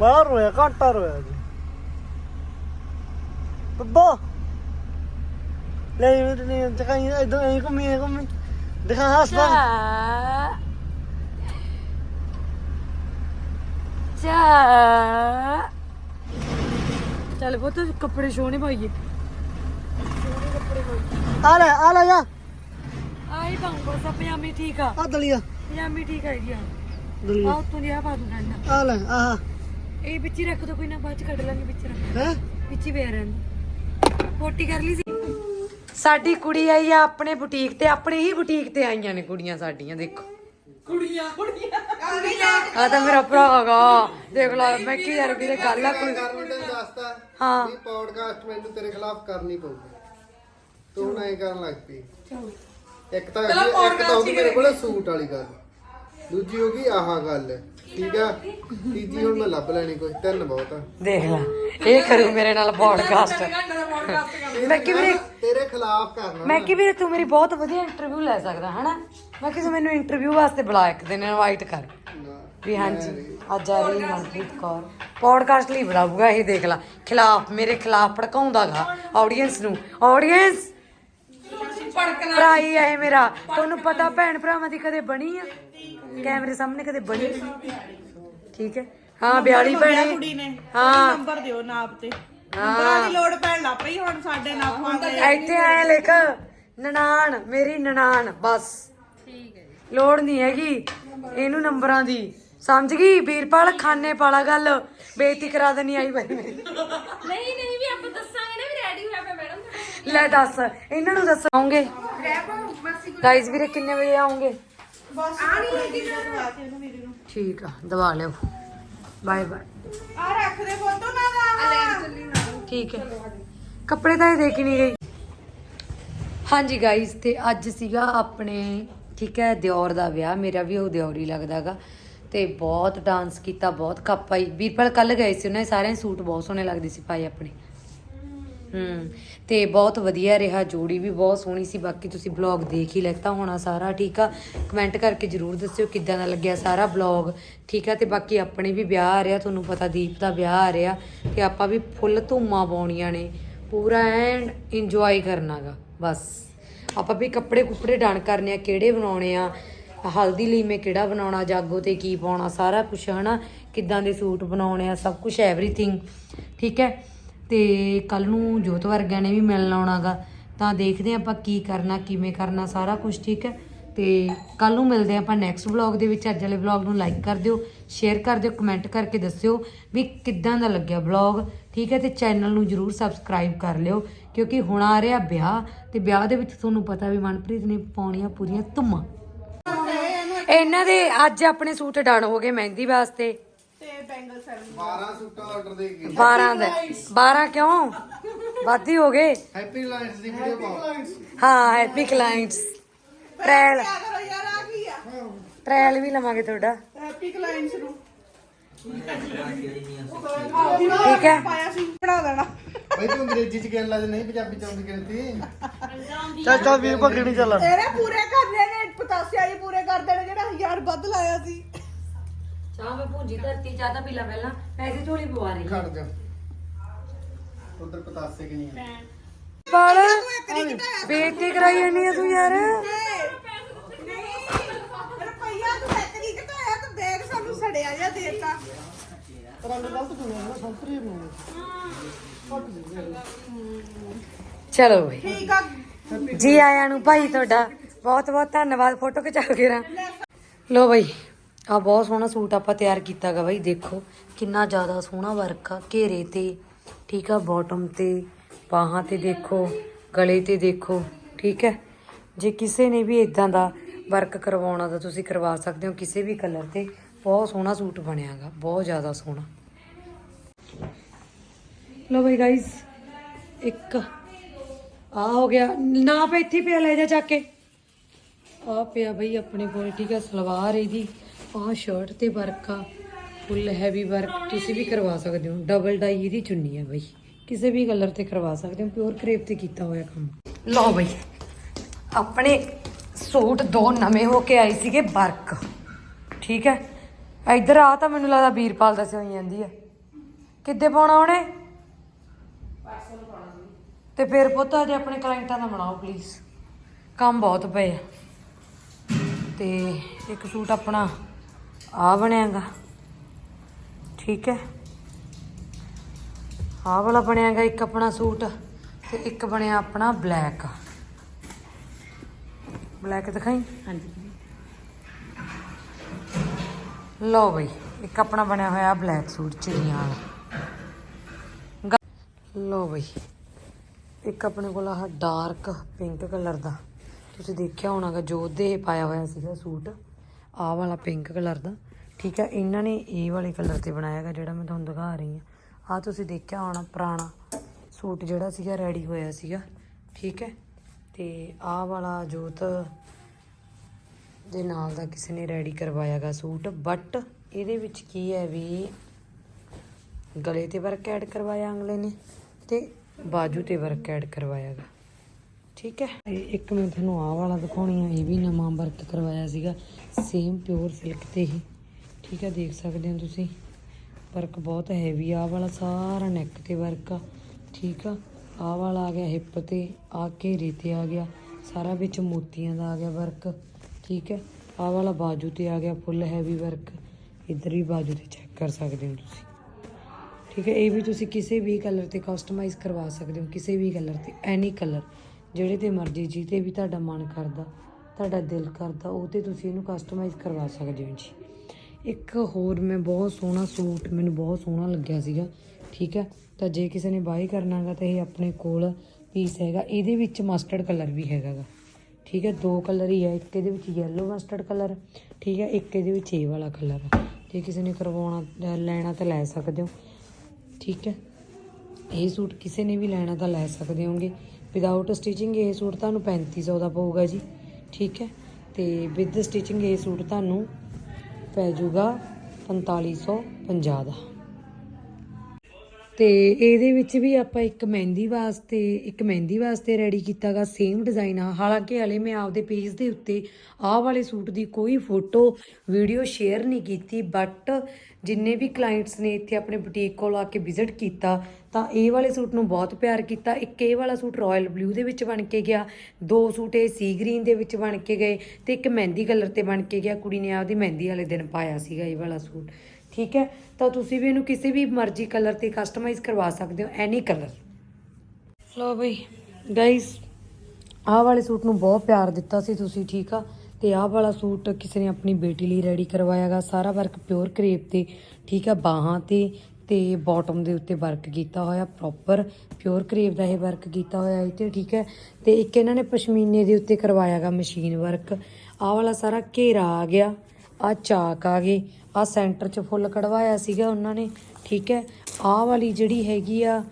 ਬਾਹਰ ਰੋਇਆ ਘੰਟਾ ਰੋਇਆ ਜੀ। ਬੱਬਾ! ਲੈ ਇਹ ਨਹੀਂ ਦਿਖਾਈ ਇਦਾਂ ਐਂ ਘੁੰਮੀ ਐਂ ਘੁੰਮੀ। ਦਿਖਾ ਹੱਸਦਾ। ਚਾ। ਚੱਲ ਪੁੱਤ ਕੱਪੜੇ ਸੋਹਣੇ ਪਾਈਏ। ਆ ਲੈ ਆ ਲੈ ਜਾ। ਆਹੀ ਪਾਉਂਗਾ ਸਾ ਪਜਾਮੀ ਠੀਕ ਆ। ਆ ਦਲੀਆ। ਪਜਾਮੀ ਠੀਕ ਹੈਗੀ ਆ। ਦਲੀਆ। ਆ ਉੱਤੋਂ ਦੀ ਆ ਪਾ ਦੂੰ ਠੰਡਾ। ਆ ਲੈ ਆਹ ਇਹ ਵਿੱਚ ਹੀ ਰੱਖ ਦੋ ਕੋਈ ਨਾ ਬਾਅਦ ਚ ਕੱਢ ਲਾਂਗੇ ਵਿੱਚ ਰੱਖ। ਹੈ? ਵਿੱਚ ਹੀ ਪਿਆ ਰਹਿੰਦਾ ਪੋਟੀ ਕਰ ਲਈ ਸੀ? ਸਾਡੀ ਕੁੜੀ ਆਈ ਆ ਆਪਣੇ ਬੁਟੀਕ ਤੇ ਆਪਣੇ ਹੀ ਬੁਟੀਕ ਤੇ ਆਈਆਂ ਨੇ ਕੁੜੀਆਂ ਸਾਡੀਆਂ ਦੇਖੋ। ਕੁੜੀਆਂ ਕੁੜੀਆਂ। ਆ ਤਾਂ ਮੇਰਾ ਭਰਾ ਹੈਗਾ। ਦੇਖ ਲੈ ਮੈਂ ਕੀ ਯਾਰ ਵੀਰੇ ਗੱਲ ਆ ਕੋਈ? ਕਰਨ ਤੇ ਦੱਸਤਾ ਹਾਂ। ਵੀ ਪੌਡਕਾਸਟ ਮੈਨੂੰ ਤੇਰੇ ਖਿਲਾਫ ਕਰਨੀ ਪਊਗੀ। ਤੂੰ ਨਹੀਂ ਕਰਨ ਲੱਗ ਪਈ। ਇੱਕ ਤਾਂ ਇੱਕ ਤਾਂ ਉਹਦੀ ਮੇਰੇ ਕੋਲ ਸੂਟ ਵਾਲੀ ਗੱਲ। ਦੂਜੀ ਹੋ ਗਈ ਆਹ ਗੱਲ। ਠੀਕ ਆ? ਤੀਜੀ ਹੁਣ ਮੈਂ ਲੱਭ ਲੈਣੀ ਕੋਈ। ਤਿੰਨ ਬਹੁਤ ਆ। ਦੇਖ ਲੈ ਇਹ ਕਰੂ ਮੇਰੇ ਨਾਲ ਪੋਡਕਾਸਟ ਮੈਂ ਕਿ ਵੀਰੇ ਤੇਰੇ ਖਿਲਾਫ ਕਰਨਾ। ਮੈਂ ਕਿ ਵੀਰੇ ਤੂੰ ਮੇਰੀ ਬਹੁਤ ਵਧੀਆ ਇੰਟਰਵਿਊ ਲੈ ਸਕਦਾ ਹਨਾ? ਮੈਂ ਕਿਸੇ ਮੈਨੂੰ ਇੰਟਰਵਿਊ ਵਾਸਤੇ ਬੁਲਾ ਇੱਕ ਦਿਨ ਇਨਵਾਈਟ ਕਰ। ਵੀ ਹਾਂਜੀ ਅੱਜ ਆ ਰਹੀ ਮਨਪ੍ਰੀਤ ਕੌਰ। ਪੋਡਕਾਸਟ ਲਈ ਬੁਲਾਊਗਾ ਇਹ ਦੇਖ ਲਾ। ਖਿਲਾਫ ਮੇਰੇ ਖਿਲਾਫ ਭੜਕਾਉਂਦਾਗਾ ਆਡੀਅנס ਨੂੰ। ਆਡੀਅנס ਭੜਕਣਾ ਹੀ ਮੇਰਾ। ਤੁਹਾਨੂੰ ਪਤਾ ਭੈਣ ਭਰਾਵਾਂ ਦੀ ਕਦੇ ਬਣੀ ਆ? ਕੈਮਰੇ ਸਾਹਮਣੇ ਕਦੇ ਬਣੀ? ਠੀਕ ਹੈ। ਹਾਂ 42 ਭੈਣੇ। ਹਾਂ। ਨੰਬਰ ਦਿਓ ਨਾਪ ਤੇ। ਨੰਬਰਾਂ ਦੀ ਲੋੜ ਪੈਣ ਲੱਗ ਹੁਣ ਸਾਡੇ ਨਾਪਾਂ ਇੱਥੇ ਆਏ ਲਿਖ। ਨਨਾਣ ਮੇਰੀ ਨਨਾਣ ਬਸ। ਲੋੜ ਨਹੀਂ ਹੈਗੀ। ਇਹਨੂੰ ਨੰਬਰਾਂ ਦੀ। ਸਮਝ ਗਈ? ਵੀਰਪਾਲ ਖਾਨੇ ਪਾਲਾ ਗੱਲ। ਬੇਇੱਜ਼ਤੀ ਕਰਾ ਦੇਣੀ ਆਈ ਬਾਈ ਮੇਰੀ ਨਹੀਂ ਨਹੀਂ ਵੀ ਆਪਾਂ ਦੱਸਾਂਗੇ ਨਾ ਵੀ ਰੈਡੀ ਹੋਇਆ ਪਿਆ ਮੈਡਮ ਲੈ ਦੱਸ। ਇਹਨਾਂ ਨੂੰ ਦੱਸਾਂਗੇ ਗਾਈਜ਼ ਵੀਰੇ ਕਿੰਨੇ ਵਜੇ ਆਉਂਗੇ? ਬਸ ਆ ਨਹੀਂ ਹੈਗੀ ਦਵਾ ਕੇ ਉਹਨੂੰ ਵੀਰੇ ਨੂੰ? ਠੀਕ ਆ ਦਵਾ ਲਿਓ। ਬਾਏ ਬਾਏ ਆ ਰੱਖ ਦੇ ਫੋਟੋ ਨਾ ਦਾ ਠੀਕ ਹੈ। ਕੱਪੜੇ ਤਾਂ ਇਹ ਦੇਖ ਹੀ ਨਹੀਂ ਗਈ ਹਾਂਜੀ ਗਾਇਸ ਤੇ ਅੱਜ ਸੀਗਾ ਆਪਣੇ ਠੀਕ ਹੈ, ਦਿਓਰ ਦਾ ਵਿਆਹ, ਮੇਰਾ ਵੀ ਉਹ ਦਿਓਰ ਹੀ ਲੱਗਦਾਗਾ ਤੇ ਬਹੁਤ ਡਾਂਸ ਕੀਤਾ, ਬਹੁਤ ਕੱਪ ਆਈ ਵੀਰਪਾਲ ਕੱਲ ਗਏ ਸੀ ਉਹਨਾਂ, ਸਾਰਿਆਂ ਸੂਟ ਬਹੁਤ ਸੋਹਣੇ ਲੱਗਦੇ ਸੀ ਪਾਏ ਆਪਣੇ। ਹੂੰ, ਤੇ ਬਹੁਤ ਵਧੀਆ ਰਿਹਾ, ਜੋੜੀ ਵੀ ਬਹੁਤ ਸੋਹਣੀ ਸੀ। ਬਾਕੀ ਤੁਸੀਂ ਬਲੌਗ ਦੇਖ ਹੀ ਲੈਤਾ ਹੋਣਾ ਸਾਰਾ, ਠੀਕ ਆ? ਕਮੈਂਟ ਕਰਕੇ ਜਰੂਰ ਦੱਸਿਓ ਕਿੱਦਾਂ ਦਾ ਲੱਗਿਆ ਸਾਰਾ ਬਲੌਗ ਠੀਕ ਆ, ਤੇ ਬਾਕੀ ਆਪਣੇ ਵੀ ਵਿਆਹ ਆ ਰਿਹਾ, ਤੁਹਾਨੂੰ ਪਤਾ ਦੀਪ ਦਾ ਵਿਆਹ ਆ ਰਿਹਾ। ਤੇ ਆਪਾਂ ਵੀ ਫੁੱਲ ਧੂਮਾਂ ਪਾਉਣੀਆਂ ਨੇ। ਪੂਰਾ ਐਂਡ ਇੰਜੋਏ ਕਰਨਾਗਾ ਬਸ। ਆਪਾਂ ਵੀ ਕੱਪੜੇ ਕੁਪੜੇ ਡਨ ਕਰਨੇ ਆ, ਕਿਹੜੇ ਬਣਾਉਣੇ ਆ, ਹਲਦੀ ਲਈ ਮੈਂ ਕਿਹੜਾ ਬਣਾਉਣਾ, ਜਾਗੋ ਤੇ ਕੀ ਪਾਉਣਾ, ਸਾਰਾ ਕੁਝ ਹਨਾ? ਕਿੱਦਾਂ ਦੇ ਸੂਟ ਬਣਾਉਣੇ ਆ, ਸਭ ਕੁਝ ਐਵਰੀਥਿੰਗ ਠੀਕ ਹੈ? ਤੇ ਕੱਲ ਨੂੰ ਜੋਤ ਵਰਗਿਆਂ ਨੇ ਵੀ ਮਿਲਣ ਆਉਣਾਗਾ ਤਾਂ ਦੇਖਦੇ ਹਾਂ ਆਪਾਂ ਕੀ ਕਰਨਾ, ਕਿਵੇਂ ਕਰਨਾ, ਸਾਰਾ ਕੁਝ ਠੀਕ ਹੈ? ਤੇ ਕੱਲ ਨੂੰ ਮਿਲਦੇ ਹਾਂ ਆਪਾਂ ਨੈਕਸਟ ਵਲੌਗ ਦੇ ਵਿੱਚ, ਅੱਜ ਵਾਲੇ ਵਲੌਗ ਨੂੰ ਲਾਈਕ ਕਰ ਦਿਓ ਸ਼ੇਅਰ ਕਰ ਦਿਓ ਕਮੈਂਟ ਕਰਕੇ ਦੱਸਿਓ ਵੀ ਕਿੱਦਾਂ ਦਾ ਲੱਗਿਆ ਵਲੌਗ ਠੀਕ ਹੈ ਤੇ ਚੈਨਲ ਨੂੰ ਜਰੂਰ ਸਬਸਕ੍ਰਾਈਬ ਕਰ ਲਿਓ ਕਿਉਂਕਿ ਹੁਣ ਆ ਰਿਹਾ ਵਿਆਹ ਤੇ ਵਿਆਹ ਦੇ ਵਿੱਚ ਤੁਹਾਨੂੰ ਪਤਾ ਵੀ ਮਨਪ੍ਰੀਤ ਨੇ ਪਾਉਣੀਆਂ ਪੂਰੀਆਂ ਧੁੰਮਾਂ। ਇਹਨਾਂ ਦੇ ਅੱਜ ਆਪਣੇ ਸੂਟ ਡਨ ਹੋ ਗਏ ਮਹਿੰਦੀ ਵਾਸਤੇ। ਤੇ ਬੈਂਗਲ ਸੈਰਨ 12 ਸੂਟਾਂ ਦਾ ਆਰਡਰ ਦੇ ਕੇ। 12 ਦੇ। 12 ਕਿਉਂ? ਵਾਧੀ ਹੋ ਗਏ। ਹੈਪੀ ਲਾਈਨਸ ਦੀ ਵੀਡੀਓ ਪਾਓ। ਹਾਂ ਹੈਪੀ ਕਲਾਇੰਟਸ ਕਰੋ ਯਾਰ ਆ ਕੀ ਆ? ਟ੍ਰਾਇਲ ਵੀ ਲਵਾਂਗੇ ਤੁਹਾਡਾ। ਹੈਪੀ ਕਲਾਇੰਟਸ ਨੂੰ। ਠੀਕ ਹੈ। ਪਾਇਆ ਸੀ ਬਣਾ ਦੇਣਾ ਬਈ ਤੂੰ ਅੰਗਰੇਜ਼ੀ ਚ ਕਹਿਣ ਲੱਗ ਨਹੀਂ ਪੰਜਾਬੀ ਚ ਆਉਂਦੀ ਕਹਿੰਦੀ ਚਾਚਾ ਵੀਰ ਭੱਗੇ ਨਹੀਂ ਚੱਲਣ ਇਹਨੇ ਪੂਰੇ ਕਰਨੇ ਨੇ ਪਤਾਸੇ ਵਾਲੀ ਪੂਰੇ ਕਰ ਦੇਣੇ ਜਿਹੜਾ ਹਜ਼ਾਰ ਵੱਧ ਲਾਇਆ ਸੀ। ਚਾਹ ਮੈਂ ਭੁੰਜੀ ਧਰਤੀ ਚਾਹ ਤਾਂ ਪੀਲਾ ਪਹਿਲਾਂ। ਪੈਸੇ ਝੋਲੀ ਪਵਾ ਰਹੀ। ਖੜ ਜਾ। ਉਧਰ ਪਤਾਸੇ ਕਿ ਨਹੀਂ ਆ ਪਾਲ ਬੇਇੱਜ਼ਤੀ ਕਰਾਈ ਜਾਂਦੀ ਆ ਤੂੰ ਯਾਰ। ਰੁਪਈਆ ਤੂੰ ਇੱਕ ਨਹੀਂ ਘਟਾਇਆ? ਤੂੰ ਦੇਖ ਸਾਨੂੰ ਸੜਿਆ ਜਾਂ ਦੇਤਾ। ਰੰਗ ਗਲਤ ਚੁਣਿਆ ਨਾ ਸੰਤਰੀ ਨੂੰ ਚਲੋ ਬਈ। ਠੀਕ ਆ। ਜੀ ਆਇਆਂ ਨੂੰ ਭਾਈ ਤੁਹਾਡਾ ਬਹੁਤ ਬਹੁਤ ਧੰਨਵਾਦ। ਫੋਟੋ ਖਿਚਾ ਕੇ ਰਾਂ। ਲੋ ਬਈ ਆ ਬਹੁਤ ਸੋਹਣਾ ਸੂਟ ਆਪਾਂ ਤਿਆਰ ਕੀਤਾਗਾ ਬਈ। ਦੇਖੋ ਕਿੰਨਾ ਜ਼ਿਆਦਾ ਸੋਹਣਾ ਵਰਕ ਆ। ਘੇਰੇ ਤੇ ਠੀਕ ਆ ਬਾਟਮ ਤੇ ਬਾਹਾਂ ਤੇ ਦੇਖੋ ਗਲੇ ਤੇ ਦੇਖੋ ਠੀਕ ਹੈ? ਜੇ ਕਿਸੇ ਨੇ ਵੀ ਇਦਾਂ ਦਾ ਵਰਕ ਕਰਵਾਉਣਾ ਤਾਂ ਤੁਸੀਂ ਕਰਵਾ ਸਕਦੇ ਹੋ, ਕਿਸੇ ਵੀ ਕਲਰ ਤੇ। ਬਹੁਤ ਸੋਹਣਾ ਸੂਟ ਬਣਿਆਗਾ, ਬਹੁਤ ਜ਼ਿਆਦਾ ਸੋਹਣਾ। ਲੋ ਬਈ ਗਾਇਸ ਇੱਕ ਆ ਹੋ ਗਿਆ, ਨਾ ਨਾਪ ਇੱਥੇ ਪਿਆ ਲੈ ਜਾ ਚੱਕ ਕੇ। ਆ ਪਿਆ ਬਈ ਆਪਣੇ ਕੋਲ, ਠੀਕ ਆ, ਸਲਵਾਰ ਇਹਦੀ ਆ ਸ਼ਰਟ ਤੇ ਵਰਕ ਆ ਫੁੱਲ ਹੈਵੀ ਵਰਕ ਤੁਸੀਂ ਵੀ ਕਰਵਾ ਸਕਦੇ ਹੋ। ਡਬਲ ਡਾਈ ਇਹਦੀ ਚੁੰਨੀ ਹੈ ਬਈ। ਕਿਸੇ ਵੀ ਕਲਰ ਤੇ ਕਰਵਾ ਸਕਦੇ ਹੋ ਪਿਓਰ ਕਰੇਪ ਤੇ ਕੀਤਾ ਹੋਇਆ ਕੰਮ। ਲਓ ਬਈ, ਆਪਣੇ ਸੂਟ ਦੋ ਨਵੇਂ ਹੋ ਕੇ ਆਏ ਸੀਗੇ ਵਰਕ। ਠੀਕ ਹੈ? ਇੱਧਰ ਆ ਤਾਂ ਮੈਨੂੰ ਲੱਗਦਾ ਵੀਰਪਾਲ ਦਾ ਹੋਈ ਜਾਂਦੀ ਹੈ। ਕਿੱਦੇ ਪਾਉਣਾ ਉਹਨੇ? ਤੇ ਫਿਰ ਪੁੱਤ ਅਜੇ ਆਪਣੇ ਕਲਾਇੰਟਾਂ ਦਾ ਬਣਾਓ ਪਲੀਜ਼ ਕੰਮ ਬਹੁਤ ਪਏ ਆ। ਤੇ ਇੱਕ ਸੂਟ ਆਪਣਾ ਆ ਬਣਿਆਗਾ। ਠੀਕ ਹੈ? ਆਹ ਵਾਲਾ ਬਣਿਆਗਾ ਇੱਕ ਆਪਣਾ ਸੂਟ ਤੇ ਇੱਕ ਬਣਿਆ ਆਪਣਾ ਬਲੈਕ ਬਲੈਕ ਦਿਖਾਈ? ਹਾਂਜੀ। ਲਓ ਬਈ ਇੱਕ ਆਪਣਾ ਬਣਿਆ ਹੋਇਆ ਬਲੈਕ ਸੂਟ ਚਿੜੀਆਂ ਵਾਲਾ। ਲਓ ਬਈ ਇੱਕ ਆਪਣੇ ਕੋਲ ਆਹ ਡਾਰਕ ਪਿੰਕ ਕਲਰ ਦਾ। ਤੁਸੀਂ ਦੇਖਿਆ ਹੋਣਾਗਾ ਜੋਤ ਦੇ ਪਾਇਆ ਹੋਇਆ ਸੀਗਾ ਸੂਟ ਆਹ ਵਾਲਾ ਪਿੰਕ ਕਲਰ ਦਾ। ਠੀਕ ਹੈ ਇਹਨਾਂ ਨੇ ਇਹ ਵਾਲੇ ਕਲਰ ਤੇ ਬਣਾਇਆਗਾ ਜਿਹੜਾ ਮੈਂ ਤੁਹਾਨੂੰ ਦਿਖਾ ਰਹੀ ਹਾਂ। ਆਹ ਤੁਸੀਂ ਦੇਖਿਆ ਹੋਣਾ ਪੁਰਾਣਾ ਸੂਟ ਜਿਹੜਾ ਸੀਗਾ ਰੈਡੀ ਹੋਇਆ ਸੀਗਾ। ਠੀਕ ਹੈ। ਤੇ ਆਹ ਵਾਲਾ ਜੋਤ ਦੇ ਨਾਲ ਦਾ ਕਿਸੇ ਨੇ ਰੈਡੀ ਕਰਵਾਇਆਗਾ ਸੂਟ ਬਟ ਇਹਦੇ ਵਿੱਚ ਕੀ ਹੈ ਵੀ ਗਲੇ ਤੇ ਵਰਕ ਐਡ ਕਰਵਾਇਆ ਅਗਲੇ ਨੇ ਤੇ ਬਾਜੂ ਤੇ ਵਰਕ ਐਡ ਕਰਵਾਇਆਗਾ ਠੀਕ ਹੈ? ਤੇ ਇੱਕ ਮੈਂ ਤੁਹਾਨੂੰ ਆਹ ਵਾਲਾ ਦਿਖਾਉਣੀ ਆ, ਇਹ ਵੀ ਨਵਾਂ ਵਰਕ ਕਰਵਾਇਆ ਸੀਗਾ ਸੇਮ ਪਿਓਰ ਸਿਲਕ ਤੇ ਹੀ। ਠੀਕ ਹੈ, ਦੇਖ ਸਕਦੇ ਹੋ ਤੁਸੀਂ। ਵਰਕ ਬਹੁਤ ਹੈਵੀ ਆ ਵਾਲਾ ਸਾਰਾ ਨੈਕ ਤੇ ਵਰਕ ਆ। ਠੀਕ ਆ? ਆਹ ਵਾਲਾ ਆ ਗਿਆ ਹਿੱਪ ਤੇ ਆ ਘੇਰੇ ਤੇ ਆ ਗਿਆ। ਸਾਰਾ ਵਿੱਚ ਮੋਤੀਆਂ ਦਾ ਆ ਗਿਆ ਵਰਕ ਠੀਕ ਹੈ? ਆਹ ਵਾਲਾ ਬਾਜੂ ਤੇ ਆ ਗਿਆ ਫੁੱਲ ਹੈਵੀ ਵਰਕ ਇੱਧਰ ਵੀ ਬਾਜੂ ਤੇ ਚੈੱਕ ਕਰ ਸਕਦੇ ਹੋ ਤੁਸੀਂ। ਠੀਕ ਹੈ, ਇਹ ਵੀ ਤੁਸੀਂ ਕਿਸੇ ਵੀ ਕਲਰ ਤੇ ਕਸਟਮਾਈਜ਼ ਕਰਵਾ ਸਕਦੇ ਹੋ, ਕਿਸੇ ਵੀ ਕਲਰ ਤੇ ਐਨੀ ਕਲਰ ਜਿਹੜੇ ਤੇ ਮਰਜ਼ੀ ਜੀ ਤੇ ਵੀ ਤੁਹਾਡਾ ਮਨ ਕਰਦਾ, ਤੁਹਾਡਾ ਦਿਲ ਕਰਦਾ, ਉਹ ਤੇ ਤੁਸੀਂ ਇਹਨੂੰ ਕਸਟਮਾਈਜ਼ ਕਰਵਾ ਸਕਦੇ ਹੋ ਜੀ। ਇੱਕ ਹੋਰ ਮੈਂ ਬਹੁਤ ਸੋਹਣਾ ਸੂਟ, ਮੈਨੂੰ ਬਹੁਤ ਸੋਹਣਾ ਲੱਗਿਆ ਸੀਗਾ। ਠੀਕ ਹੈ? ਤਾਂ ਜੇ ਕਿਸੇ ਨੇ ਬਾਈ ਕਰਨਾਗਾ ਤਾਂ ਇਹ ਆਪਣੇ ਕੋਲ ਪੀਸ ਹੈਗਾ। ਇਹਦੇ ਵਿੱਚ ਮਸਟਰਡ ਕਲਰ ਵੀ ਹੈਗਾ ਗਾ। ਠੀਕ ਹੈ? ਦੋ ਕਲਰ ਹੀ ਹੈ। ਇੱਕ ਇਹਦੇ ਵਿੱਚ ਯੈਲੋ ਮਸਟਰਡ ਕਲਰ ਠੀਕ ਹੈ? ਇੱਕ ਇਹਦੇ ਵਿੱਚ ਇਹ ਵਾਲਾ ਕਲਰ ਜੇ ਕਿਸੇ ਨੇ ਕਰਵਾਉਣਾ ਲੈਣਾ ਤਾਂ ਲੈ ਸਕਦੇ ਹੋ। ਠੀਕ ਹੈ? ਇਹ ਸੂਟ ਕਿਸੇ ਨੇ ਵੀ ਲੈਣਾ ਤਾਂ ਲੈ ਸਕਦੇ ਹੋਗੇ ਵਿਦਆਊਟ ਸਟਿਚਿੰਗ ਇਹ ਸੂਟ ਤੁਹਾਨੂੰ 3500 ਦਾ ਪਊਗਾ ਜੀ। ਠੀਕ ਹੈ? ਤੇ ਵਿਦ ਸਟਿਚਿੰਗ ਇਹ ਸੂਟ ਤੁਹਾਨੂੰ ਪੈ ਜਾਊਗਾ 4550 ਦਾ। ਤੇ ਇਹਦੇ ਵਿੱਚ ਵੀ ਆਪਾਂ ਇੱਕ ਮਹਿੰਦੀ ਵਾਸਤੇ, ਇੱਕ ਮਹਿੰਦੀ ਵਾਸਤੇ ਰੈਡੀ ਕੀਤਾਗਾ ਸੇਮ ਡਿਜ਼ਾਈਨ ਆ। ਹਾਲਾਂਕਿ ਹਲੇ ਮੈਂ ਆਪਦੇ ਪੇਜ ਦੇ ਉੱਤੇ ਆਹ ਵਾਲੇ ਸੂਟ ਦੀ ਕੋਈ ਫੋਟੋ ਵੀਡੀਓ ਸ਼ੇਅਰ ਨਹੀਂ ਕੀਤੀ ਬਟ ਜਿੰਨੇ ਵੀ ਕਲਾਇੰਟਸ ਨੇ ਇੱਥੇ ਆਪਣੇ ਬੁਟੀਕ ਕੋਲ ਆ ਕੇ ਵਿਜ਼ਿਟ ਕੀਤਾ, ਤਾਂ ਇਹ ਵਾਲੇ ਸੂਟ ਨੂੰ ਬਹੁਤ ਪਿਆਰ ਕੀਤਾ। ਇੱਕ ਇਹ ਵਾਲਾ ਸੂਟ ਰਾਇਲ ਬਲੂ ਦੇ ਵਿੱਚ ਬਣ ਕੇ ਗਿਆ, ਦੋ ਸੂਟ ਇਹ ਸੀ ਗ੍ਰੀਨ ਦੇ ਵਿੱਚ ਬਣ ਕੇ ਗਏ ਤੇ ਇੱਕ ਮਹਿੰਦੀ ਕਲਰ ਤੇ ਬਣ ਕੇ ਗਿਆ। ਕੁੜੀ ਨੇ ਆਪਦੀ ਮਹਿੰਦੀ ਵਾਲੇ ਦਿਨ ਪਾਇਆ ਸੀਗਾ ਇਹ ਵਾਲਾ ਸੂਟ। ਠੀਕ ਹੈ? ਤਾਂ ਤੁਸੀਂ ਵੀ ਇਹਨੂੰ ਕਿਸੇ ਵੀ ਮਰਜ਼ੀ ਕਲਰ ਤੇ ਕਸਟਮਾਈਜ਼ ਕਰਵਾ ਸਕਦੇ ਹੋ ਐਨੀ ਕਲਰ। ਲੋ ਬਈ। ਗਾਇਸ ਆਹ ਵਾਲੇ ਸੂਟ ਨੂੰ ਬਹੁਤ ਪਿਆਰ ਦਿੱਤਾ ਸੀ ਤੁਸੀਂ ਠੀਕ ਆ? ਤੇ ਆਹ ਵਾਲਾ ਸੂਟ ਕਿਸੇ ਨੇ ਆਪਣੀ ਬੇਟੀ ਲਈ ਰੈਡੀ ਕਰਵਾਇਆਗਾ ਸਾਰਾ ਵਰਕ ਪਿਓਰ ਕਰੇਪ ਤੇ ਠੀਕ ਆ? ਬਾਹਾਂ ਤੇ ਤੇ ਬਾਟਮ ਦੇ ਉੱਤੇ ਵਰਕ ਕੀਤਾ ਹੋਇਆ ਪ੍ਰੋਪਰ ਪਿਓਰ ਕਰੇਪ ਦਾ ਇਹ ਵਰਕ ਕੀਤਾ ਹੋਇਆ ਇਹ ਤੇ ਠੀਕ ਹੈ ਤੇ ਇੱਕ ਇਹਨਾਂ ਨੇ ਪਸ਼ਮੀਨੇ ਦੇ ਉੱਤੇ ਕਰਵਾਇਆਗਾ ਮਸ਼ੀਨ ਵਰਕ ਆਹ ਵਾਲਾ ਸਾਰਾ ਘੇਰਾ ਆ ਗਿਆ ਆ ਚਾਕ ਆ ਗਏ ਆ ਸੈਂਟਰ 'ਚ ਫੁੱਲ ਕਢਵਾਇਆ ਸੀਗਾ ਉਹਨਾਂ ਨੇ, ਠੀਕ ਹੈ? ਆਹ ਵਾਲੀ ਜਿਹੜੀ ਹੈਗੀ ਆ,